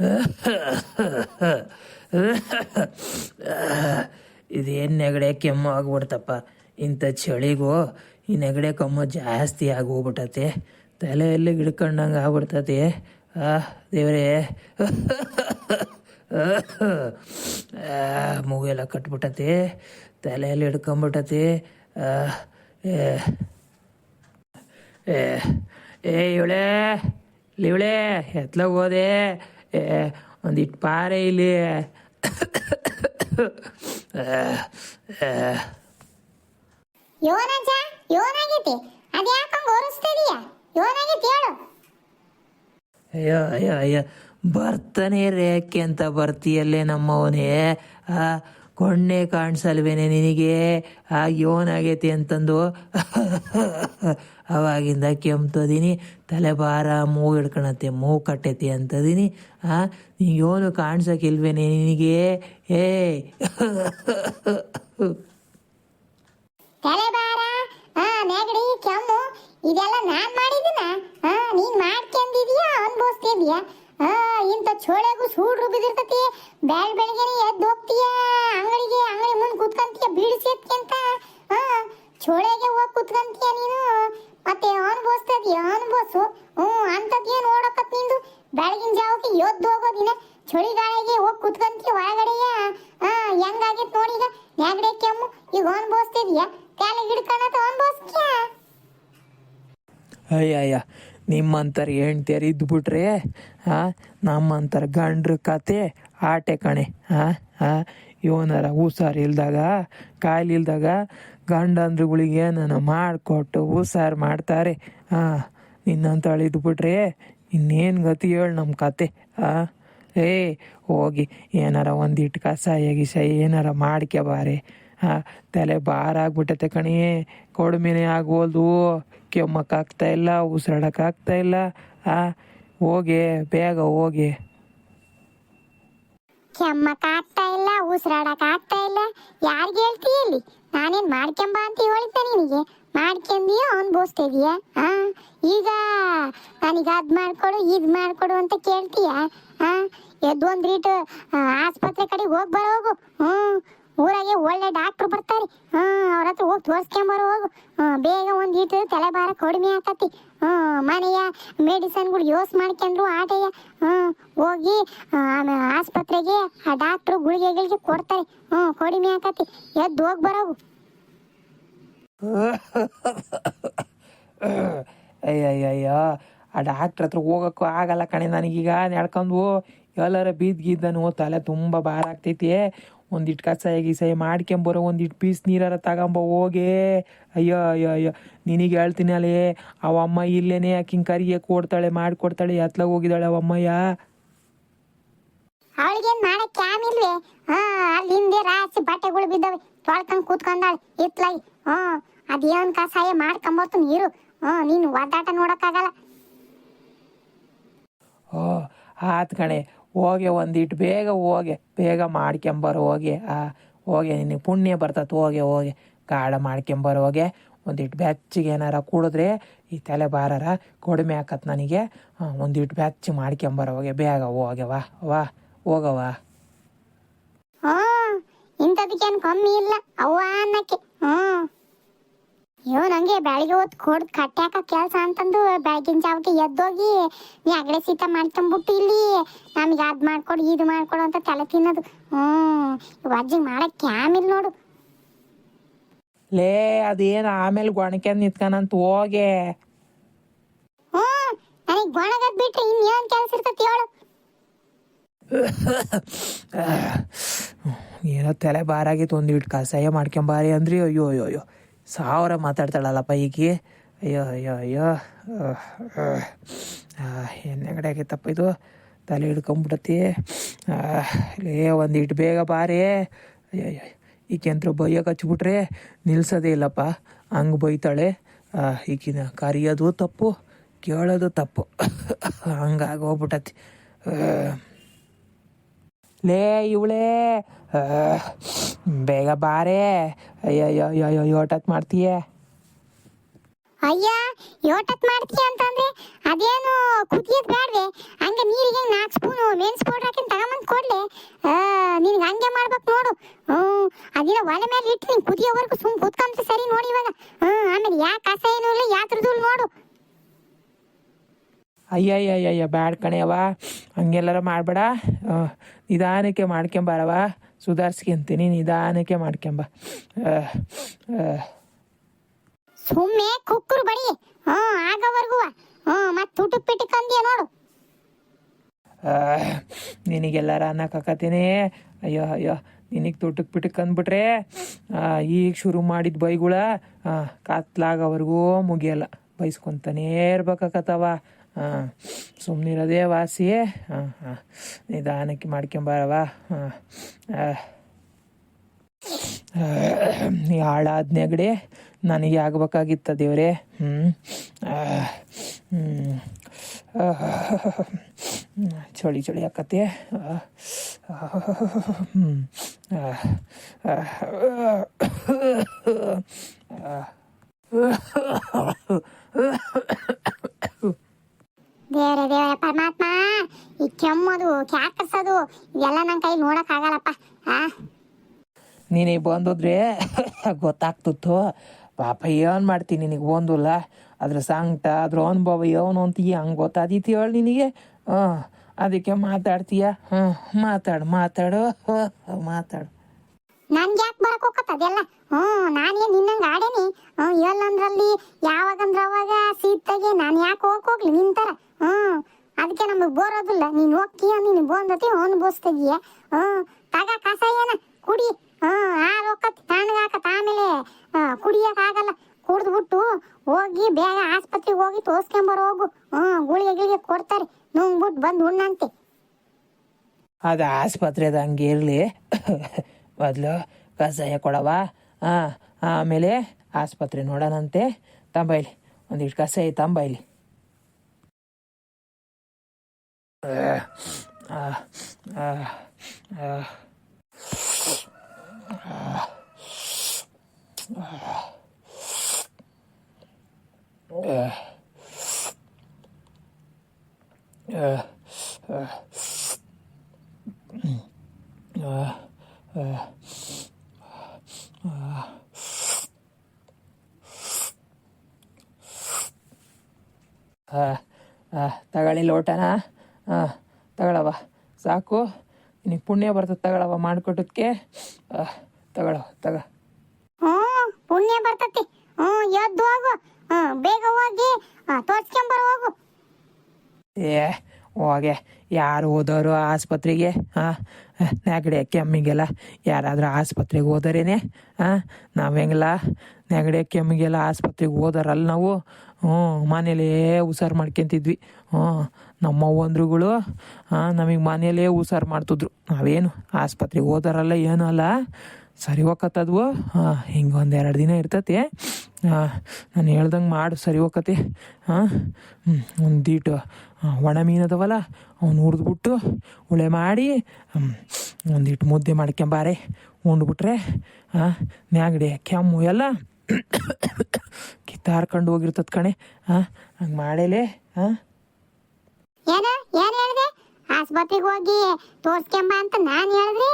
ಇದೇನು ನೆಗಡೆ ಕೆಮ್ಮು ಆಗ್ಬಿಡ್ತಪ್ಪ. ಇಂಥ ಚಳಿಗೂ, ಈ ನೆಗಡೆ ಕೆಮ್ಮು ಜಾಸ್ತಿ ಆಗೋಗ್ಬಿಟ್ಟತೆ ತಲೆಯಲ್ಲಿ ಹಿಡ್ಕೊಂಡಂಗೆ ಆಗ್ಬಿಡ್ತತಿ ಆ, ದೇವರೇ. ಮೂಗೆಲ್ಲ ಕಟ್ಬಿಟ್ಟತಿ ತಲೆಯಲ್ಲಿ ಹಿಡ್ಕೊಂಬಿಟ್ಟತಿ ಏ ಏ, ಇವಳೆ. ಇವಳೆ, ಎತ್ಲಾಗ ಹೋದೆ. ಒಂದಿಟ್ಟು ಪಾರೆ ಇಲ್ಲಿ ಯೋನಜ್ಜ ಯೋನಾಗೈತಿ. ಅದ್ಯಾಕಂಗ ಓರಿಸ್ತದೀಯ ಯೋನಾಗೈತಿ ಹೇಳು. ಅಯ್ಯೋ ಅಯ್ಯೋ ಅಯ್ಯೋ. ಬರ್ತಾನೆ ರೇಖೆ ಅಂತ ಬರ್ತೀಯಲ್ಲೇ ನಮ್ಮವನೇ. ಆ ಕೊಣ್ಣೆ ಕಾಣಿಸಲ್ವೇನೆ ನಿನಗೆ? ಆ ಯೋನಾಗೈತಿ ಅಂತಂದು. ಅವಾಗಿಂದ ಕೆಮ್ತದೀನಿ ತಲೆ ಭಾರ, ಮೂಗು ಹಿಡ್ಕೊಳತ್ತೆ ಮೂಗು ಕಟ್ಟೈತಿ ಅಂತದೀನಿ ಆ ಯೋನು ಕಾಣಿಸೋಕ್ಕಿಲ್ವೇನೆ ನಿನಗೆ? ಏ ಇದೆಲ್ಲ ನಾನ್ ಮಾಡಿದಿನ ಹಾ ನೀನ್ ಮಾಡ್ಕೊಂಡಿದೀಯ? ಹಾ ಇಂಥ ಚೋಳೆಗೂ ಸೂಡ್ರು ಬಿದಿರ್ತತಿ ಬೆಳ್ ಬೆಳಗ್ಗೆನೆ ಎದ್ದು ಹೋಗ್ತೀಯ? ಅಂಗಡಿಗೆ, ಅಂಗಡಿ ಮುಂದೆ ಕುತ್ಕಂತೀಯ? ಹಾ ಚೋಳೆಗೆ ಹೋಗಿ ಕುತ್ಕಂತೀಯ ನೀನು? ಮತ್ತೆ ಅನ್ಭವಿಸ್ತದೀಯ ಅನ್ಭವಿಸು ಹ್ಞೂ ಅಂಥದ್ದೇನು ಓಡಕತ್ ನಿಂದು ಬೆಳಗಿನ ಜಾವಕ್ಕೆ ಎದ್ದು ಹೋಗೋದಿನ ಚಳಿಗಾಳಿಗೆ ಹೋಗಿ ಕುತ್ಕಂತಿ ಒಳಗಡೆಯ? ಹೆಂಗಾಗೈತ್ ನೋಡಿ ಈಗ. ನೆಗಡೆ ಕೆಮ್ಮು. ಈಗ ಅನ್ಭವಿಸ್ತಿದ್ಯಾ ಕ್ಯಾಲೆ ಹಿಡ್ಕೊಳತ್ತ ಅನ್ಭವಿಸ್ತೀಯ ಅಯ್ಯಯ್ಯ, ನಿಮ್ಮಂತರ ಹೆಂಡ್ತಿಯರು ಇದ್ಬಿಟ್ರೆ ಹಾ ನಮ್ಮಂತರ ಗಂಡ್ರ ಕತೆ ಆಟೆ ಕಣೆ. ಹಾ ಹಾ ಇವನರ ಹುಷಾರಿಲ್ದಾಗ ಕಾಯಿಲೆ ಇಲ್ದಾಗ ಗಂಡಂದ್ರುಗಳಿಗೆ ಏನನ ಮಾಡಿಕೊಟ್ಟು ಹುಷಾರು ಮಾಡ್ತಾರೆ. ಹಾಂ ನಿನ್ನಂತಳು ಬಿಟ್ರೆ ಇನ್ನೇನು ಗತಿ ಹೇಳು ನಮ್ಮ ಕತೆ. ಹಾಂ ಏ, ಹೋಗಿ ಏನಾರ ಒಂದಿಟ್ಟು ಕಸಾಯ ಗಿಸಾಯ ಏನಾರ ಮಾಡ್ಕೋಬಾರೆ ಹಾಂ ತಲೆ ಭಾರ ಆಗ್ಬಿಟ್ಟತೆ ಕಣಿ. ಕಡಿಮೆನೆ ಆಗೋದು ಕೆಮ್ಮಕ್ಕಾಗ್ತಾ ಇಲ್ಲ ಉಸಿರಾಡೋಕ್ಕಾಗ್ತಾ ಇಲ್ಲ. ಆ, ಹೋಗಿ, ಬೇಗ ಹೋಗಿ. ಕೆಮ್ಮಕ್ಕಾಗ್ತಾ ಇಲ್ಲ ಉಸಿರಾಡಕ್ಕಾಗ್ತಾ ಇಲ್ಲ. ಯಾರಿಗೆ ಹೇಳ್ತೀಯ ಇಲ್ಲಿ? ನಾನೇನ್ ಮಾಡ್ಕೊಂಬ ಅಂತ ಹೇಳಿದ್ದ ನಿನಗೆ? ಮಾಡ್ಕೊಂಬಿಯೋ ಅನ್ಭವಿಸ್ತಿದೀಯ ಆ, ಈಗ ನನಗೆ ಅದ್ ಮಾಡ್ಕೊಡು ಇದ್ ಮಾಡ್ಕೊಡು ಅಂತ ಕೇಳ್ತೀಯ? ಆ ಎದ್ ಒಂದ್ ರೀಟ್ ಆಸ್ಪತ್ರೆ ಕಡೆ ಹೋಗ್ ಬರೋ ಹೋಗು ಹ್ಮ್. ಊರಾಗೆ ಒಳ್ಳೆ ಡಾಕ್ಟ್ರು ಬರ್ತಾರೆ. ಹಾ, ಅವ್ರ ಹತ್ರ ಹೋಗಿ ತೋರ್ಸ್ಕೊಂಬರೋ ಹೋಗು. ಬೇಗ ಇಟ್ಟು ತಲೆ ತಲೆಭಾರ ಕಡಿಮೆ ಹ್ಮ್ ಮನೆಯ ಮೆಡಿಸನ್ಗಳು ಯೂಸ್ ಮಾಡ್ಕೊಂಡ್ರು ಆಟೆಯ ಹೋಗಿ ಆಸ್ಪತ್ರೆಗೆ, ಆ ಡಾಕ್ಟ್ರು ಗುಳಿಗೆಗಳಿಗೆ ಕೊಡ್ತಾರೆ. ಹ್ಞೂ ಕಡಿಮೆ ಆಕತಿ ಎದ್ದು ಹೋಗಿ ಬರೋವು ಅಯ್ಯಯ್ಯಯ್ಯ, ಆ ಡಾಕ್ಟ್ರ್ ಹತ್ರ ಹೋಗೋಕ್ಕೂ ಆಗಲ್ಲ ಕಣೆ ನನಗೀಗ. ನಡ್ಕೊಂಡು ಎಲ್ಲರ ಬೀದ್ಗಿದ್ದನು ತಲೆ ತುಂಬ ಭಾರ ಆಗ್ತೈತಿ. ಒಂದಿಟ್ಟು ಕಸಾಯ ಗಿಸಾಯ ಮಾಡ್ಕೊಂಬರೋ ಒಂದಿಟ್ಟು ಪೀಸ್ ನೀರಾರ ತಗೊಂಬ ಹೋಗೇ. ಅಯ್ಯೋ ಅಯ್ಯೋ ಅಯ್ಯೋ. ನಿನಗೆ ಹೇಳ್ತೀನಿ ಅಲ್ಲೇ ಅವಮ್ಮ ಇಲ್ಲೇನೆ ಆಕಿಂಗ್ ಕರಿಗೆ ಕೊಡ್ತಾಳೆ ಮಾಡ್ಕೊಡ್ತಾಳೆ ಎತ್ಲಾಗ ಹೋಗಿದ್ದಾಳೆ ಅವಮ್ಮಯ್ಯ ಅವಳಿಗೇನ್ ಮಾಡಕ್ ಕ್ಯಾಮ್ ಇಲ್ವೇ? ಹಾ ಅಲ್ಲಿ ಹಿಂದೆ ರಾಸಿ ಬಟ್ಟೆಗಳು ಬಿದ್ದವೆ ತೊಳ್ಕೊಂಡ್ ಕೂತ್ಕೊಂಡಾಳೆ ಇತ್ಲಾಗಿ ಹಾ ಅದೇನ್ ಕಸಾಯ ಮಾಡ್ಕೊಂಬರ್ತು ನೀರು ಹಾ ನೀನು ಒದ್ದಾಟ ನೋಡಕ್ಕಾಗಲ್ಲ. ಓ ಆತ್ ಕಣೆ. ಹೋಗೆ ಒಂದಿಟ್ಟು ಬೇಗ ಹೋಗೆ, ಬೇಗ ಮಾಡ್ಕೊಂಬರೋ ಹೋಗಿ, ಆ, ಹೋಗೆ, ನಿನಗೆ ಪುಣ್ಯ ಬರ್ತತ್, ಹೋಗೆ ಹೋಗೆ, ಗಾಢ ಮಾಡ್ಕೊಂಬರೋ ಹೋಗೆ ಒಂದಿಟ್ಟು ಬೆಚ್ಚಿಗೆ ಏನಾರ ಕುಡಿದ್ರೆ ಈ ತಲೆ ಬಾರರ ಕಡಿಮೆ ಆಕತ್ ನನಗೆ. ಒಂದಿಟ್ಟು ಬೆಚ್ಚಿ ಮಾಡ್ಕೊಂಬರೋ ಹೋಗೆ, ಬೇಗ ಹೋಗೆ ವಾ ಹೋಗವ ಇಂಥದಕ್ಕೇನ್ ಕಮ್ಮಿ ಇಲ್ಲ, ಅವ್ವ ಅನ್ನಕ್ಕೆ. ಹ್ಮ್. ಅಯ್ಯೋ ನಂಗೆ ಬೆಳಿಗ್ಗೆ ಹೊತ್ತು ಕೊಡ್ ಕಟ್ಟಾಕ ಕೆಲಸ ಅಂತಂದು ಬೆಳಗಿನ ಜಾವಕ್ಕೆ ಎದ್ದೋಗಿ ನೀ ಅಗಡೆ ಸೀತ ಮಾಡ್ಕೊಂಬಿಟ್ಟು ಇಲ್ಲಿ. ನಮಗೆ ಅದ್ ಮಾಡ್ಕೊಡು ಇದು ಮಾಡ್ಕೊಡು ಅಂತ ತಲೆ ತಿನ್ನೋದು. ಹ್ಮ್ ಅಜ್ಜಿ ಮಾಡಕ್ಕೆ ಇಲ್ಲ ನೋಡು. ಲೇ ಅದೇನು ಆಮೇಲೆ ಗೊಣಕೆ ನಿತ್ಕೊಂಡಂತ ಹೋಗೆ. ಹ್ಞೂ ನನಗೆ ಗೊಣಗದ್ ಬಿಟ್ರೆ ಇನ್ನೇನ್ ಕೆಲಸ ಇರ್ತತಿ ಹೇಳು. ಏನೋ ತಲೆ ಬಾರಾಗಿತ್ತು ಒಂದಿಟ್ಟು ಕಷಾಯ ಮಾಡ್ಕೊಂಬಾರಿ ಅಂದ್ರಿ. ಅಯ್ಯೋ ಅಯ್ಯೋ ಅಯ್ಯೋ. ಸಾವಿರ ಮಾತಾಡ್ತಾಳಲ್ಲಪ್ಪ ಈಗಿ ಅಯ್ಯೋ ಅಯ್ಯೋ ಅಯ್ಯೋ. ಎಣ್ಣೆಗಡೆ ಆಗೈತಪ್ಪ ಇದು. ತಲೆ ಹಿಡ್ಕೊಂಬಿಡತಿ ಲೇ ಇಟ್ಟು ಬೇಗ ಬಾರಿ. ಅಯ್ಯೋ ಅಯ್ಯೋ ಈಕೆಂತ್ರ ಬೈಯಕ್ಕೆ ಹಚ್ಬಿಟ್ರೆ ನಿಲ್ಸೋದೇ ಇಲ್ಲಪ್ಪ. ಹಂಗೆ ಬೈತಾಳೆ. ಈಕಿನ ಕರಿಯೋದು ತಪ್ಪು, ಕೇಳೋದು ತಪ್ಪು. ಹಂಗಾಗಿ ಹೋಗ್ಬಿಟ್ಟತಿ ಲೇ ಇವಳೆ. ಬೇಗ ಬಾರೇ. ಅಯ್ಯೋ ಯೋಟತ್ ಮಾಡ್ತೀಯೇ. ಅಯ್ಯ ಯೋಟತ್ ಮಾಡ್ತೀಯ ಅಂತಂದ್ರೆ ಅದೇನು ಕುದಿಯೋದ್ ಬೇಡ್ರಿ ಹಂಗೆ ನೀರಿಗೆ ನಾಲ್ಕು ಸ್ಪೂನು ಮೆಣಸು ಪೌಡರ್ ಹಾಕಿ ತಗೊಂಬಂದು ಕೊಡ್ಲೆ. ನಿನಗೆ ಹಂಗೆ ಮಾಡ್ಬೇಕು ನೋಡು. ಹ್ಞೂ ಅದಿನ ಒಲೆ ಮೇಲೆ ಇಟ್ಟು ನೀನು ಕುದಿಯೋವರೆಗೂ ಸುಮ್ ಕುತ್ಕೊಂತ ಸರಿ ನೋಡಿ ಇವಾಗ. ಹ್ಞೂ ಆಮೇಲೆ ಯಾಕೆ ಕಸ ಏನು ಇಲ್ಲ ಯಾ ನೋಡು. ಅಯ್ಯ ಅಯ್ಯ ಅಯ್ಯ ಬ್ಯಾಡ್ ಕಣೆಯವಾ ಹಂಗೆಲ್ಲರ ಮಾಡಬೇಡ. ನಿಧಾನಕ್ಕೆ ಮಾಡ್ಕೊಂಬಾರವ ಸುಧಾರಿಸ್ಕೊಂತೀನಿ ನಿಧಾನಕ್ಕೆ ಮಾಡ್ಕೊಂಬ. ಸುಮ್ಮನೆ ಕುಕ್ಕರು ಬಡಿ. ಹ್ಞೂ ಆಗವರೆಗೂ. ಹ್ಞೂ ಮತ್ತೆ ತುಟುಕ್ ಪಿಟುಕ್ ಅಂದ್ಯ ನೋಡು. ನಿನಗೆಲ್ಲರ ಅನ್ನಕ್ಕಾಕತ್ತೇನೆ ಅಯ್ಯೋ ಅಯ್ಯೋ ನಿನಗೆ ತೋಟಕ್ ಪಿಟಕ್ ಅಂದ್ಬಿಟ್ರೆ ಆ, ಈಗ ಶುರು ಮಾಡಿದ ಬೈಗುಳ ಕತ್ಲಾಗವರೆಗೂ ಮುಗಿಯಲ್ಲ. ಬೈಸ್ಕೊಂತಾನೇ ಇರ್ಬೇಕಾಕತ್ತವ. ಹಾಂ ಸುಮ್ಮನಿರೋದೇ ವಾಸಿಯೇ ಹಾಂ ಹಾಂ ನಿಧಾನಕ್ಕೆ ಮಾಡ್ಕೊಂಬಾರವ ಹಾಂ ನೀ ಹಾಳಾದ ನೆಗಡಿ ನನಗೆ ಆಗ್ಬೇಕಾಗಿತ್ತ ದೇವ್ರೆ ಹ್ಞೂ ಹ್ಞೂ ಚಳಿ ಚಳಿ ಆಕತ್ತೆ ಹ್ಞೂ ದೇವ್ರೆ ದೇವ್ರೆ ಪರಮಾತ್ಮ ಈ ಕೆಮ್ಮದು, ಕ್ಯಾಕರ್ಸೋದು ಇದೆಲ್ಲ ನನ್ನ ಕೈ ನೋಡಕ್ ಆಗಲ್ಲಪ್ಪ. ಆ? ನೀನಿಗೆ ಬಂದಿದ್ರೆ ಗೊತ್ತಾಗ್ತಿತ್ತು. ಪಾಪ ಏನು ಮಾಡ್ತೀನಿ ನಿನಗೆ ಬಂದಿಲ್ಲ? ಅದ್ರ ಸಂಕಟ, ಅದ್ರ ಅನುಭವ ಏನು ಅಂತೀಯ ಹಂಗೆ ಗೊತ್ತಾದೀತಿ ಹೇಳಿ ನಿನಗೆ. ಹಾಂ, ಅದಕ್ಕೆ ಮಾತಾಡ್ತೀಯ? ಹಾಂ, ಮಾತಾಡು ಮಾತಾಡು. ಮಾತಾಡು. ನನ್ಗೆ ಯಾಕೆ ಬರಕ್ ಹೋಗತ್ತದೆಲ್ಲ ಹ್ಮ್ ನಾನೇನ್ ನಿನ್ನಂಗ ಆಡೇನಿ? ಹ್ಮ್ ಎಲ್ಲಂದ್ರಲ್ಲಿ ಯಾವಾಗಂದ್ರ ಅವಾಗ ಸೀತಾಗೆ ನಾನು ಯಾಕೆ ಹೋಗಕ್ ಹೋಗ್ಲಿ ನಿಂತರ ಹ್ಮ್ ಅದಕ್ಕೆ ನಮಗೆ ಬೋರೋದಿಲ್ಲ. ನೀನು ಹೋಗ್ತೀಯ ನೀನು ಬಂದತಿ ಬೋಸ್ತಿದೀಯ ಹ್ಮ್ ತಗ, ಕಸ ಏನ? ಕುಡಿ. ಹ್ಮ್ ರೊಕ್ಕ ಹೋಗತ್ ತಣ್ಣಗಾಕತ್ ಆಮೇಲೆ ಕುಡಿಯಕ್ ಆಗಲ್ಲ. ಕುಡ್ದ್ಬಿಟ್ಟು ಹೋಗಿ ಬೇಗ ಆಸ್ಪತ್ರೆಗೆ ಹೋಗಿ ತೋರ್ಸ್ಕೊಂಬರ ಹೋಗು. ಹ್ಮ್ ಗುಳಿಗೆ ಗಿಳಿಗೆ ಕೊಡ್ತಾರೆ. ನುಂಗ್ಬಿಟ್ಟು ಬಂದು ಉಣ್ಣಂತೆ. ಅದು ಆಸ್ಪತ್ರೆದ ಹಂಗೆ ಇರಲಿ. ಮೊದಲು ಕಷಾಯ ಕೊಡವ ಹಾಂ ಆಮೇಲೆ ಆಸ್ಪತ್ರೆ ನೋಡೋಣಂತೆ ತಂಬೈಲಿ ಒಂದಿಷ್ಟು ಕಷಾಯ ತಂಬೈಲಿ ಆ, ಆ, ಆ. ಹಾಂ ತಗೊಳ್ಳಿ ಲೋಟನ. ಹಾಂ ತಗೊಳವ ಸಾಕು. ನಿನಗೆ ಪುಣ್ಯ ಬರ್ತದೆ ತಗೊಳವ ಮಾಡಿಕೊಟ್ಟದಕ್ಕೆ ತಗೊಳವ ತಗ. ಪುಣ್ಯ ಬರ್ತತಿ. ಎದ್ದು ಹೋಗು. ಹ್ಮ್ ಬೇಗ ಹೋಗಿ. ತೋರ್ಸ್ಕೊಂಬರ ಹೋಗು. ಏ ಹೋಗೆ. ಯಾರು ಹೋದವರು ಆಸ್ಪತ್ರೆಗೆ? ಹಾಂ ನೆಗಡಿ ಕೆಮ್ಮಿಗೆಲ್ಲ ಯಾರಾದರೂ ಆಸ್ಪತ್ರೆಗೆ ಹೋದರೇನೆ? ಹಾಂ ನಾವು ಹೆಂಗಲ್ಲ ನೆಗಡಿ ಕೆಮ್ಮಿಗೆಲ್ಲ ಆಸ್ಪತ್ರೆಗೆ ಹೋದಾರಲ್ಲ ನಾವು. ಹ್ಞೂ ಮನೇಲೇ ಹುಷಾರು ಮಾಡ್ಕೊಂತಿದ್ವಿ. ಹ್ಞೂ ನಮ್ಮ ಅವ್ವಂದ್ರುಗಳು ಹಾಂ ನಮಗೆ ಮನೇಲೇ ಹುಷಾರು ಮಾಡ್ತಿದ್ರು. ನಾವೇನು ಆಸ್ಪತ್ರೆಗೆ ಹೋದಾರಲ್ಲ ಏನೂ ಅಲ್ಲ. ಸರಿ ಹೋಗತ್ತದ್ವು ಹಾಂ ಹಿಂಗೆ ಒಂದು ಎರಡು ದಿನ ಇರ್ತತಿ. ಹಾಂ ನಾನು ಹೇಳ್ದಂಗೆ ಮಾಡು, ಸರಿ ಹೋಗತ್ತೆ ಹಾಂ ಒಂದೀಟು ಒಣ ಮೀನು ಅದಾವಲ್ಲ, ಅವ್ನು ಹುರಿದ್ಬಿಟ್ಟು ಉಳೆ ಮಾಡಿ ಒಂದಿಟ್ಟು ಒಂದೀಟು ಮುದ್ದೆ ಮಾಡ್ಕೊಂಬಾರೆ. ಉಂಡ್ಬಿಟ್ರೆ ಹಾಂ ನ್ಯಾಗಡಿ ಕೆಮ್ಮು ಎಲ್ಲ ಕಿತ್ತಾರ್ಕೊಂಡು ಹೋಗಿರ್ತದ ಕಣೆ. ಹಾಂ ಹಂಗೆ ಮಾಡೇಲೆ ಹಾಂ ಏನ ಹೇಳ್ದೆ? ಆಸ್ಪತ್ರೆಗೆ ಹೋಗಿ ತೋರ್ಸ್ಕೊಂಬ ಅಂತ ನಾನು ಹೇಳಿದ್ರೆ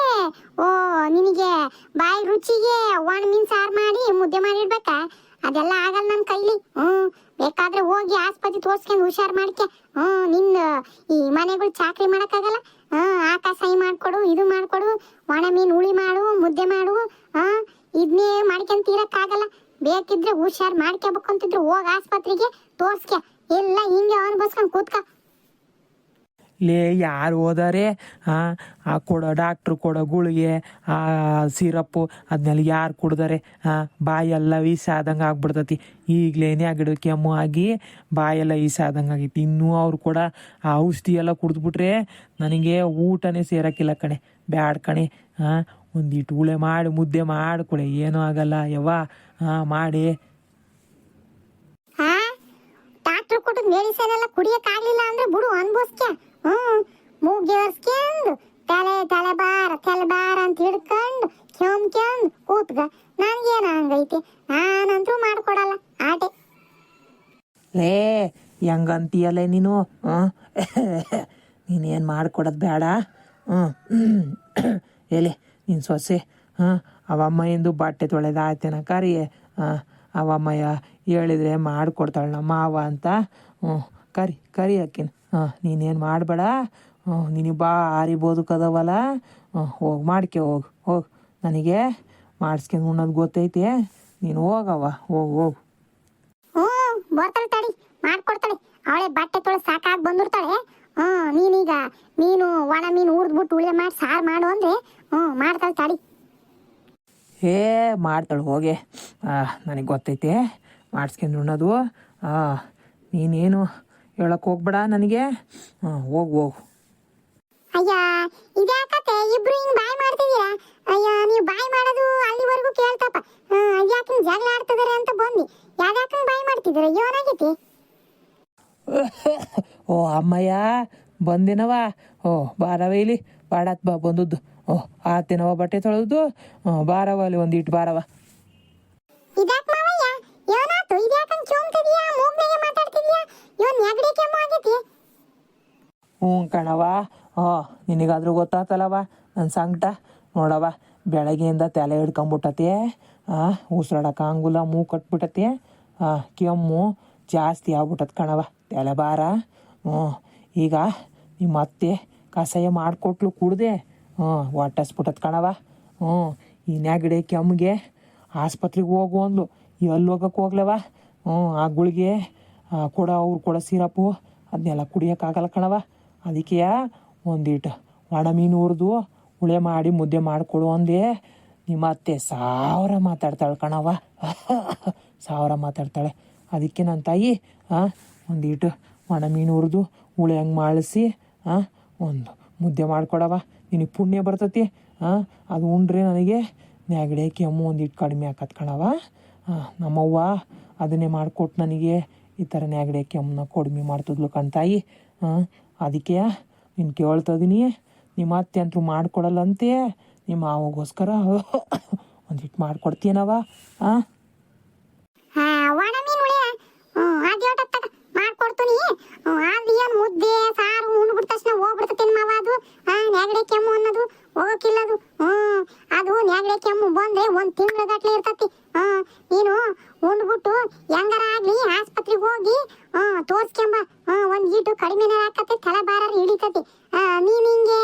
ಓ, ನಿನಗೆ ಬಾಯಿ ರುಚಿಗೆ ಒಣ ಮೀನ್ ಸಾರು ಮಾಡಿ ಮುದ್ದೆ ಮಾಡಿಡ್ಬೇಕಾ? ಅದೆಲ್ಲ ಆಗಲ್ಲ ನನ್ನ ಕೈಲಿ. ಹ್ಮ್ ಬೇಕಾದ್ರೆ ಹೋಗಿ ಆಸ್ಪತ್ರೆ ತೋರ್ಸ್ಕೊಂಡು ಹುಷಾರ್ ಮಾಡ್ಕೆ. ಹ್ಮ್ ನಿನ್ನ ಈ ಮನೆಗಳು ಚಾಕ್ರಿ ಮಾಡಕ್ಕಾಗಲ್ಲ? ಹ್ಮ್ ಆಕಾಶ ಮಾಡ್ಕೊಡು, ಇದು ಮಾಡ್ಕೊಡು, ಒಣ ಮೀನ್ ಹುಳಿ ಮಾಡು, ಮುದ್ದೆ ಮಾಡು ಹಾ ಇದನ್ನೇ ಮಾಡ್ಕೊಂತ ಇರಕ್ಕಾಗಲ್ಲ ಬೇಕಿದ್ರೆ ಹುಷಾರ್ ಮಾಡ್ಕೋಬೇಕು ಅಂತಿದ್ರು ಹೋಗ್ ಆಸ್ಪತ್ರೆಗೆ ತೋರ್ಸ್ಕೆ ಎಲ್ಲ ಹಿಂಗೆ ಅನ್ಭವಿಸ್ಕೊಂಡ್ ಕೂತ್ಕ. ಲೇ, ಯಾರು ಹೋದಾರೆ? ಆ ಕೊಡೋ ಡಾಕ್ಟ್ರು ಕೊಡೋ ಗುಳಿಗೆ, ಆ, ಸಿರಪ್ಪು ಅದನ್ನೆಲ್ಲ ಯಾರು ಕುಡ್ದಾರೆ? ಬಾಯೆಲ್ಲ ವಿಷ ಆದಂಗೆ ಆಗ್ಬಿಡ್ತತಿ ಈಗಲೇನೆ ಗಿಡ ಕೆಮ್ಮು ಆಗಿ ಬಾಯೆಲ್ಲ ವಿಷ ಆದಂಗೆ ಆಗೈತಿ. ಇನ್ನೂ ಅವ್ರು ಕೂಡ ಆ ಔಷಧಿ ಎಲ್ಲ ಕುಡಿದ್ಬಿಟ್ರೆ ನನಗೆ ಊಟನೇ ಸೇರಕ್ಕಿಲ್ಲ ಕಣೆ. ಬ್ಯಾಡ್ ಕಣೆ. ಹಾಂ ಒಂದಿಟ್ಟು ಉಳೆ ಮಾಡಿ ಮುದ್ದೆ ಮಾಡ್ಕೊಳೆ ಏನೂ ಆಗಲ್ಲ ಯವ್ವ. ಹಾಂ ಮಾಡಿ. ಹಾ? ಡಾಕ್ಟರ್ ಕೊಟ್ಟದ್ ಮೆಡಿಸಿನ್ ಎಲ್ಲ ಕುಡಿಯಕ್ ಆಗ್ಲಿಲ್ಲ ಅಂದ್ರೆ ಬಿಡು ಅನ್ಭವಿಸ್ಕೆ. ಹ್ಮ್ ಮೂಗೇರ್ಸ್ಕೊಂಡು ತಲೆ ತಲೆ ಬಾರ ತಲೆ ಬಾರ ಅಂತ ಹಿಡ್ಕೊಂಡು ಕೆಮ್ಕೊಂಡು ಕೂತ್ಗ. ನನ್ಗೇನ ಹಂಗೈತಿ? ನಾನಂತೂ ಮಾಡ್ಕೊಡಲ್ಲ. ಆಟೆ. ಲೇ ಹೆಂಗಂತೀಯಲ್ಲ ನೀನು? ಹಾಂ ನೀನೇನು ಮಾಡ್ಕೊಡೋದು ಬೇಡ ಹ್ಞೂ. ಎಲೆ ನಿನ್ನ ಸೊಸೆ, ಹಾಂ? ಅವಮ್ಮಯ್ಯಂದು ಬಟ್ಟೆ ತೊಳೆದಾಯ್ತೇನ ಕರಿ ಹಾಂ? ಅವಮ್ಮಯ್ಯ ಹೇಳಿದ್ರೆ ಮಾಡಿಕೊಡ್ತಾಳೆ ನಮ್ಮ ಮಾವ ಅಂತ. ಹ್ಞೂ, ಕರಿ ಕರಿ ಅಕ್ಕಿನ. ಹಾಂ, ನೀನೇನು ಮಾಡಬೇಡ. ಹ್ಞೂ ನೀನು ಬಾ ಬದುಕದವಲ್ಲ ಹ್ಞೂ, ಹೋಗಿ, ಮಾಡ್ಕೆ, ಹೋಗು ಹೋಗು. ನನಗೆ ಮಾಡಿಸ್ಕೊಂಡು ಉಣ್ಣೋದು ಗೊತ್ತೈತಿ. ನೀನು ಹೋಗವ್ವ, ಹೋಗು ಹೋಗು. ಹ್ಞೂ, ಬರ್ತಾಳೆ ತಡಿ, ಮಾಡ್ಕೊಡ್ತಾಳೆ. ಅವಳೆ ಬಟ್ಟೆ ತೊಳೆ ಸಾಕಾಗಿ ಬಂದಿರ್ತಾಳೆ ಹ್ಞೂ, ನೀನೀಗ ನೀನು ಒಣ ಮೀನು ಹುರಿದ್ಬಿಟ್ಟು ಉಳಿಯ ಮಾಡಿ ಸಾರು ಮಾಡು ಅಂದ್ರೆ ಹ್ಞೂ ಮಾಡ್ತಾಳೆ ತಡಿ ಏ ಮಾಡ್ತಾಳೆ ಹೋಗೆ. ನನಗೆ ಗೊತ್ತೈತೆ ಮಾಡಿಸ್ಕೊಂಡು ಉಣ್ಣೋದು. ಹಾಂ ನೀನೇನು ಹೇಳಕ್ಕೆ ಹೋಗ್ಬೇಡ ನನಗೆ. ಹಾಂ ಹೋಗು ಹೋಗು. ಅಯ್ಯ ಇದ್ಯಾಕತ್ತೆ? ಇಬ್ರು ಹಿಂಗ್ ಬಾಯ್ ಮಾಡ್ತಿದೀರಾ? ಅಯ್ಯ ನೀವು ಬಾಯ್ ಮಾಡೋದು ಅಲ್ಲಿವರೆಗೂ ಕೇಳ್ತಪ್ಪ. ಯಾಕೆ ಜಗಳ ಆಡ್ತಿದಾರೆ ಅಂತ ಬಂದಿ ಯಾವ್ಯಾಕ ಬಾಯ್ ಮಾಡ್ತಿದ್ದೀರ ಏನಾಗೈತಿ? ಓ ಅಮ್ಮಯ್ಯ ಬಂದಿನವಾ ಓ ಬಾರವ ಇಲ್ಲಿ. ಬಾಡತ್ ಬಾ ಬಂದದ್ದು. ಓ ಆತೇನವ ಬಟ್ಟೆ ತೊಳೆದು ಬಾರವ ಅಲ್ಲಿ ಒಂದು ಇಟ್ಟು ಬಾರವ. ಹ್ಞೂ ಕಣವ ಹಾ ನಿನಗಾದ್ರೂ ಗೊತ್ತಾತಲ್ಲವ ನನ್ನ ಸಂಕಟ. ನೋಡವ ಬೆಳಗ್ಗೆಯಿಂದ ತಲೆ ಹಿಡ್ಕೊಂಬಿಟ್ಟತಿ. ಹಾಂ ಉಸಿರಾಡಕ್ಕೆ ಆಂಗುಲ ಮೂ ಕಟ್ಬಿಟ್ಟತಿ. ಹಾಂ ಕೆಮ್ಮು ಜಾಸ್ತಿ ಆಗ್ಬಿಟ್ಟತ್ ಕಣವ ತಲೆ ಬಾರ ಹ್ಞೂ ಈಗ ನಿಮ್ಮ ಅತ್ತೆ ಕಷಾಯ ಮಾಡಿಕೊಟ್ಲು ಕುಡ್ದೆ. ಹ್ಞೂ ಹೊಟ್ಟಸ್ಬಿಟ್ಟತ್ ಕಣವ ಹ್ಞೂ, ಈ ನೆಗಡಿ ಕೆಮ್ಮಿಗೆ ಆಸ್ಪತ್ರೆಗೆ ಹೋಗು ಅಂದ್ಲು. ಎಲ್ಲಿ ಹೋಗಕ್ಕೆ ಹೋಗ್ಲವ ಹ್ಞೂ, ಆ ಗುಳಿಗೆ ಕೊಡ, ಅವ್ರು ಕೊಡೋ ಸಿರಪು ಅದನ್ನೆಲ್ಲ ಕುಡಿಯೋಕ್ಕಾಗಲ್ಲ ಕಣವ ಅದಕ್ಕೆ ಒಂದಿಟ್ಟು ಒಣ ಮೀನು ಹುರಿದು ಉಳೆ ಮಾಡಿ ಮುದ್ದೆ ಮಾಡಿಕೊಡು ಅಂದೆ. ನಿಮ್ಮ ಅತ್ತೆ ಸಾವಿರ ಮಾತಾಡ್ತಾಳೆ ಕಣವ ಸಾವಿರ ಮಾತಾಡ್ತಾಳೆ. ಅದಕ್ಕೆ ನನ್ನ ತಾಯಿ ಹಾಂ ಒಂದಿಟ್ಟು ಒಣ ಮೀನು ಹುರಿದು ಹುಳೆ ಹಂಗೆ ಮಾಡಿಸಿ ಹಾಂ ಒಂದು ಮುದ್ದೆ ಮಾಡಿಕೊಡವ ನಿನಗೆ ಪುಣ್ಯ ಬರ್ತತಿ. ಹಾಂ ಅದು ಉಂಡ್ರೆ ನನಗೆ ನೆಗಡಿ ಕೆಮ್ಮು ಒಂದಿಟ್ಟು ಕಡಿಮೆ ಆಕತ್ ಕಣವ ಹಾಂ ನಮ್ಮವ್ವ ಅದನ್ನೇ ಮಾಡಿಕೊಟ್ಟು ನನಗೆ ಈ ಥರ ನೆಗಡಿ ಕೆಮ್ಮನ್ನ ಕಡಿಮೆ ಮಾಡ್ತಿದ್ಲು ಕಣ್ತಾಯಿ ಹಾಂ ಅದಕ್ಕೆ ನೀನು ಕೇಳ್ತದೀನಿ ನಿಮ್ಮ ಅತ್ತೆ ಅಂತೂ ಮಾಡಿಕೊಡಲ್ಲಂತೆ. ನಿಮ್ಮ ಮಾವಗೋಸ್ಕರ ಒಂದಿಟ್ಟು ಮಾಡಿಕೊಡ್ತೀನವ ಹಾಂ ಮಾಡ್ಕೊಡ್ತೀನಿ. ಮುದ್ದೆ, ಸಾರು ಉಂಡ್ಬಿಟ್ಟ ತಕ್ಷಣ ಹೋಗ್ಬಿಡ್ತೈತೆ ಮಾವ ಅದು ಹಾ ನೆಗಡಿ ಕೆಮ್ಮು ಅನ್ನೋದು ಹೋಗಕ್ಕಿಲ್ಲ ಅದು ಹ್ಮ್ ಅದು ನೆಗಡಿ ಕೆಮ್ಮು ಬಂದ್ರೆ ಒಂದ್ ತಿಂಗಳ ಗಟ್ಲೆ ಇರ್ತತಿ ಹ್ಮ್ ನೀನು ಉಂಡ್ಬಿಟ್ಟು ಹೆಂಗಾರ ಆಗ್ಲಿ ಆಸ್ಪತ್ರೆಗೆ ಹೋಗಿ ಹ್ಮ್ ತೋರ್ಸ್ಕೊಂಬ ಹ್ಮ್ ಒಂದ್ ಈಟು ಕಡಿಮೆನೇ ಆಕತಿ ತಲೆ ಭಾರ ಹಿಡಿತತಿ ಆ, ನೀನ್ ಹಿಂಗೆ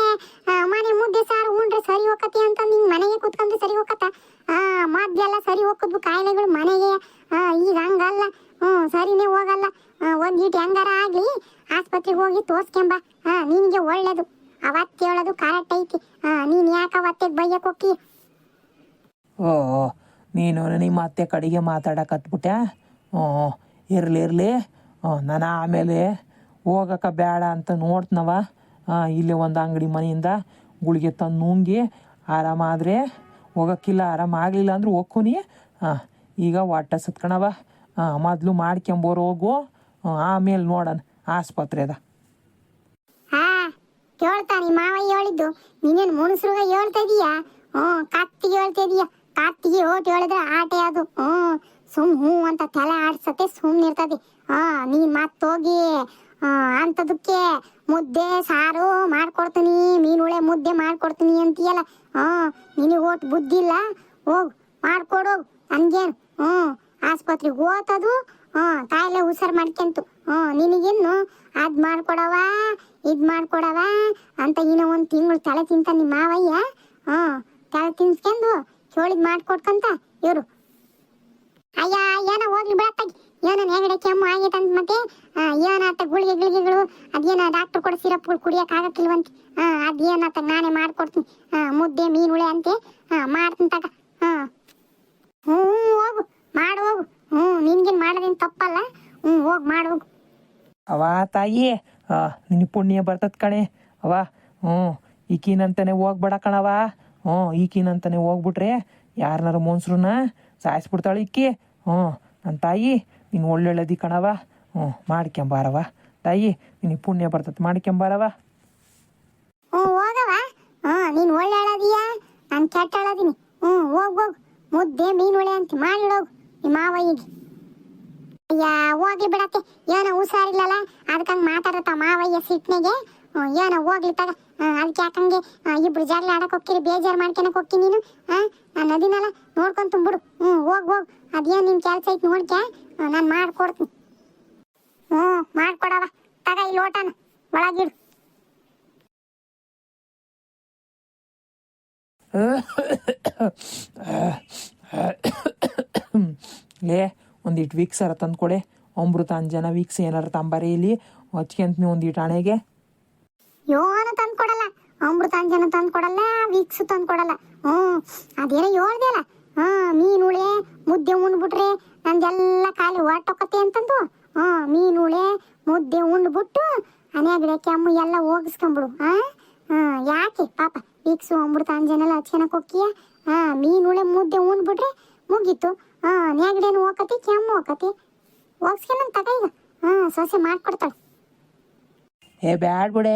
ಆ, ಮನೆ ಮುದ್ದೆ ಸಾರು ಉಂಡ್ರೆ ಸರಿ ಹೋಗತಿ ಅಂತ ನಿಂಗ್ ಮನೆಗೆ ಕುತ್ಕೊಂಡ್ರೆ ಸರಿ ಹೋಗತ್ತ ಆ ಮೊದ್ಲೆಲ್ಲ ಸರಿ ಹೋಗದ್ವು ಕಾಯಿಲೆಗಳು ಮನೆಗೆ ಆ, ಈಗ ಹಂಗಲ್ಲ ಹ್ಮ್ ಸರಿನೇ ಹೋಗಲ್ಲ ಆ, ಒಂದ್ ಈಟ್ ಹೆಂಗಾರ ಆಗ್ಲಿ ಆಸ್ಪತ್ರೆಗೆ ಹೋಗಿ ತೋರ್ಸ್ಕೊಂಬ ಹಾ ಒಳ್ಳೇದು ಅವತ್ತು ಹೇಳೋದು ಕರೆಕ್ಟ್ ಐತಿ. ನೀನು ಯಾಕೆ ಅವತ್ತೆ ಹೋಗಿ ಓ, ನೀನು ನಿಮ್ಮ ಅತ್ತೆ ಕಡೆಗೆ ಮಾತಾಡಕತ್ಬಿಟ್ಟೆ ಹ್ಞೂ ಇರಲಿ ಇರಲಿ. ನಾನು ಆಮೇಲೆ ಹೋಗಕ್ಕೆ ಬೇಡ ಅಂತ ನೋಡ್ತನವ. ಇಲ್ಲಿ ಒಂದು ಅಂಗಡಿ ಮನೆಯಿಂದ ಗುಳಿಗೆ ತಂದು ನುಂಗಿ ಆರಾಮಾದರೆ ಹೋಗಕ್ಕಿಲ್ಲ, ಆರಾಮ ಆಗಲಿಲ್ಲ ಅಂದ್ರೆ ಹೋಗ್ಕೊನಿ. ಹಾಂ ಈಗ ಹೊಟ್ಟೆ ಸತ್ಕಣವ. ಮೊದಲು ಮಾಡ್ಕೊಂಬೋರು ಹೋಗು ಆಮೇಲೆ ನೋಡೋಣ. ಆಸ್ಪತ್ರೆದ ಕೇಳ್ತಾನಿ ಮಾವ ಹೇಳಿದ್ದು. ನೀನೇನ್ ಮುಣಸ್ರುಗ ಹೇಳ್ತಾ ಇದೀಯಾ? ಹ್ಮ್ ಕತ್ತಿಗೆ ಹೇಳ್ತಾ ಇದೀಯಾ? ಕತ್ತಿಗೆ ಓಟ್ ಹೇಳಿದ್ರೆ ಆಟೆ ಅದು. ಹ್ಮ್ ಸುಮ್ ಹ್ಞೂ ಅಂತ ತಲೆ ಆಡ್ಸತ್ತೆ, ಸುಮ್ನೆ ಇರ್ತದೆ. ಹಾ ನೀನ್ ಮತ್ತೋಗಿ ಹೋಗಿ ಅಂಥದಕ್ಕೆ ಮುದ್ದೆ, ಸಾರು ಮಾಡ್ಕೊಡ್ತೀನಿ, ಮೀನುಳೆ ಮುದ್ದೆ ಮಾಡ್ಕೊಡ್ತೀನಿ ಅಂತೀಯಲ್ಲ? ಹಾ ನಿನಗೆ ಓಟ್ ಬುದ್ಧಿ ಇಲ್ಲ? ಹೋಗ್ ಮಾಡ್ಕೊಡೋಗು ಹಂಗೇನು ಹ್ಞೂ, ಆಸ್ಪತ್ರೆಗೆ ಹೋತದು? ಹಾ ತಾಯಿಲೆ ಹುಷಾರ್ ಮಾಡ್ಕೊಂತು. ಹ್ಞೂ, ನಿನಗಿನ್ನು ಅದ್ ಮಾಡ್ಕೊಡವ ಇದ್ ಮಾಡ್ಕೊಡವ ಅಂತ ಇನ್ನೂ ಒಂದು ತಿಂಗಳು ತಲೆ ತಿಂತ ನಿಮ್ಮ ಮಾವಯ್ಯ. ಹ್ಞೂ, ತಲೆ ತಿನ್ಸ್ಕೊಂಡು ಚೋಳಿದ್ ಮಾಡ್ಕೊಡ್ಕಂತ ಇವರು. ಅಯ್ಯ, ಏನೋ ಹೋಗ್ಲಿ ಬಿಡತ್ತಾಗಿ ಏನೋ ನೆಗಡಿ, ಕೆಮ್ಮು ಆಗೈತೆ ಅಂತ ಮತ್ತೆ ಏನಾತ ಗುಳಿಗೆ ಗಿಳಿಗೆಗಳು, ಅದೇನ ಡಾಕ್ಟರ್ ಕೊಡ ಸಿರಪ್ಗಳು ಕುಡಿಯಕ್ಕೆ ಆಗಕ್ಕಿಲ್ವಂತೆ. ಹಾಂ ಅದೇನಾತ ನಾನೇ ಮಾಡ್ಕೊಡ್ತೀನಿ. ಹಾಂ ಮುದ್ದೆ, ಮೀನುಳೆ ಅಂತೆ. ಹಾಂ ಮಾಡ್ತೀನಿ ತಗ. ಹಾಂ ಹ್ಞೂ, ಹೋಗು, ಮಾಡು, ಹೋಗು. ಹ್ಞೂ, ನಿನ್ಗೇನು ಮಾಡೋದೇನು ತಪ್ಪಲ್ಲ. ಹ್ಞೂ, ಹೋಗಿ, ಮಾಡು, ಹೋಗು. ಅವ ತಾಯಿ ನಿನ್ನ ಪುಣ್ಯ ಬರ್ತದ ಕಣೆ. ಅವ ಹ್ಞೂ, ಈಕಿನಂತಾನೆ ಹೋಗ್ಬೇಡ ಕಣವ ಹ್ಞೂ, ಈಕಿನಂತಾನೆ ಹೋಗ್ಬಿಟ್ರೆ ಯಾರನ್ನಾರು ಮೋನ್ಸ್ರನ್ನ ಸಾಯಿಸ್ಬಿಡ್ತಾಳೆ ಇಕ್ಕಿ ಹ್ಞೂ, ನನ್ನ ತಾಯಿ, ನೀನು ಒಳ್ಳೊಳ್ಳೆದಿ ಕಣವ ಹ್ಞೂ ಮಾಡ್ಕೊಂಬಾರವ ತಾಯಿ, ನಿನಗೆ ಪುಣ್ಯ ಬರ್ತದೆ ಮಾಡ್ಕೊಂಬಾರವ ಹ್ಞೂ ಹೋಗವ ಹ್ಞೂ, ನೀನು ಒಳ್ಳೆ ಹೇಳೋದೀಯ ನಾನು ಕೆಟ್ಟ ಹ್ಞೂ, ಹೋಗ್, ಹೋಗು. ಮುದ್ದೆ ಮೀನುಳೆ ಅಂತ ಮಾಡಿಡೋಗು ನಿಮ್ಮ ಮಾವಯ್ಯಗೆ. ಅಯ್ಯ, ಹೋಗ್ಲಿ ಬಿಡತ್ತೆ. ಏನೋ ಹುಷಾರಿಲ್ಲಲ್ಲ? ಅದಕ್ಕಂಗೆ ಮಾತಾಡತ್ತ ಮಾವಯ್ಯ ಸಿಟ್ನೆಗೆ. ಏನೋ ಹೋಗ್ಲಿ ತಗ. ಅದಕ್ಕೆ ಯಾಕಂಗೆ ಇಬ್ರು ಜಗಳ ಆಡಕ್ಕೆ ಹೋಗ್ತೀರಿ, ಬೇಜಾರು ಮಾಡ್ಕೊಳಕ್ ಹೋಗ್ತೀನಿ ನೀನು? ಹಾಂ ನಾನು ಅದಿನಲ್ಲ ನೋಡ್ಕೊಂಡ್ ತುಂಬಿಡು ಹ್ಞೂ ಹೋಗ್ ಹೋಗ್. ಅದೇನು ನಿನ್ನ ಕೆಲಸ ಐತೆ ನೋಡ್ಕೆ ನಾನು ಮಾಡ್ಕೊಡ್ತೀನಿ. ಹ್ಞೂ ಮಾಡ್ಕೊಡವ. ತಗ ಇಲ್ಲಿ ಲೋಟನ, ಒಳಗಿಡು. ಲೇ ಒಂದಿಟ್ಟು ವೀಕ್ಸರ ತಂದು ಕೊಡೆ. ಅಮೃತಾಂಜನ ವೀಕ್ಸ್ ಏನಾರ ತಂಬಾರಿ ಇಲ್ಲಿ. ಹಚ್ಕೊಂತ ಒಂದಿಟ್ಟು ಹಣೆಗೆ. ತಂದು ಕೊಡಲ್ಲ. ಅಮೃತಾಂಜನ ತಂದು ಕೊಡಲ್ಲ ವೀಕ್ಸ್ ತಂದು ಕೊಡಲ್ಲ. ಹ್ಮ್ ಅದೇನೋ ಹೇಳ್ದಲ್ಲ ಹಾ ಮೀನುಳೆ, ಮುದ್ದೆ ಉಂಡ್ಬಿಟ್ರೆ ನಂದೆಲ್ಲ ಖಾಲಿ ಹೊಟ್ಟೊಕ್ಕತ್ತೆ ಅಂತಂದು. ಹಾ ಮೀನುಳೆ, ಮುದ್ದೆ ಉಂಡ್ಬಿಟ್ಟು ಅನ್ಯಾಗಡೆ ಕೆಮ್ಮು ಎಲ್ಲ ಹೋಗಿಸ್ಕೊಂಬಿಡು. ಹಾ ಹಾ ಯಾಕೆ? ಪಾಪ ವೀಕ್ಸು ಅಮೃತಾಂಜನ ಎಲ್ಲ ಹಚ್ಕೊಳಕ್ ಹಾಂ ಹಾ ಮೀನುಳೆ ಮುದ್ದೆ ಉಂಡ್ಬಿಟ್ರೆ ಮುಗೀತು. ಹಾ ನ್ಯಾಗಡೆನು ಹೋಗತಿ ಕೆಮ್ಮು ಹೋಗತಿ ಹೋಗ್ಸ್ಕೊಂಡ್ ತಗ ಈಗ. ಹಾ ಸೊಸೆ ಮಾಡ್ಕೊಡ್ತಾಳೆ. ಏ ಬ್ಯಾಡ್ ಬಿಡೆ.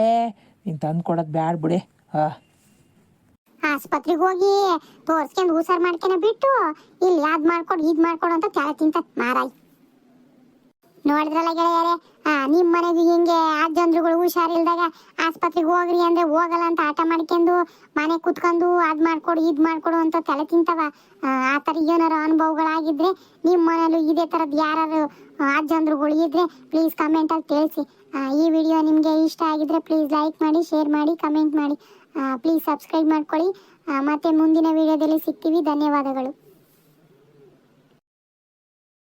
ನೀನು ತಂದು ಕೊಡೋದು ಬ್ಯಾಡ್ ಬಿಡೆ. ಹಾಂ. ಆಸ್ಪತ್ರೆಗೆ ಹೋಗಿ ತೋರ್ಸ್ಕೊಂಡು ಹುಷಾರು ಮಾಡ್ಕೊಂಡ ಬಿಟ್ಟು ಇಲ್ಲಿ ಯಾವ್ದು ಮಾಡ್ಕೊಡು ಇದ್ ಮಾಡ್ಕೊಡು ಅಂತ ತಲೆ ತಿಂತ ಮಾರಾಯ್. ನೋಡಿದ್ರಲ್ಲ ಗೆಳೆಯರೆ? ನಿಮ್ಮ ಮನೆಗೆ ಹಿಂಗೆ ಹಿಂಗೆ ಅಜ್ಜಂದ್ರುಗಳು ಹುಷಾರಿಲ್ದಾಗ ಆಸ್ಪತ್ರೆಗೆ ಹೋಗ್ರಿ ಅಂದ್ರೆ ಹೋಗಲ್ಲ ಅಂತ ಆಟ ಮಾಡ್ಕೊಂಡು ಮನೆ ಕುತ್ಕೊಂಡು ಅದ್ ಮಾಡ್ಕೊಡು ಇದ್ ಮಾಡ್ಕೊಡು ಅಂತ ತಲೆ ತಿಂತವ. ಆ ಆ ಥರ ಏನಾರ ಅನುಭವಗಳಾಗಿದ್ರೆ ನಿಮ್ಮ ಮನೇಲೂ ಇದೇ ಥರದ್ದು ಯಾರು ಅಜ್ಜಂದ್ರುಗಳು ಇದ್ರೆ ಪ್ಲೀಸ್ ಕಮೆಂಟಲ್ಲಿ ತಿಳಿಸಿ. ಆ, ಈ ವಿಡಿಯೋ ನಿಮಗೆ ಇಷ್ಟ ಆಗಿದ್ರೆ ಪ್ಲೀಸ್ ಲೈಕ್ ಮಾಡಿ ಶೇರ್ ಮಾಡಿ ಕಮೆಂಟ್ ಮಾಡಿ. ಪ್ಲೀಸ್ ಸಬ್ಸ್ಕ್ರೈಬ್ ಮಾಡ್ಕೊಳ್ಳಿ. ಮತ್ತೆ ಮುಂದಿನ ವಿಡಿಯೋದಲ್ಲಿ ಸಿಗ್ತೀವಿ. ಧನ್ಯವಾದಗಳು.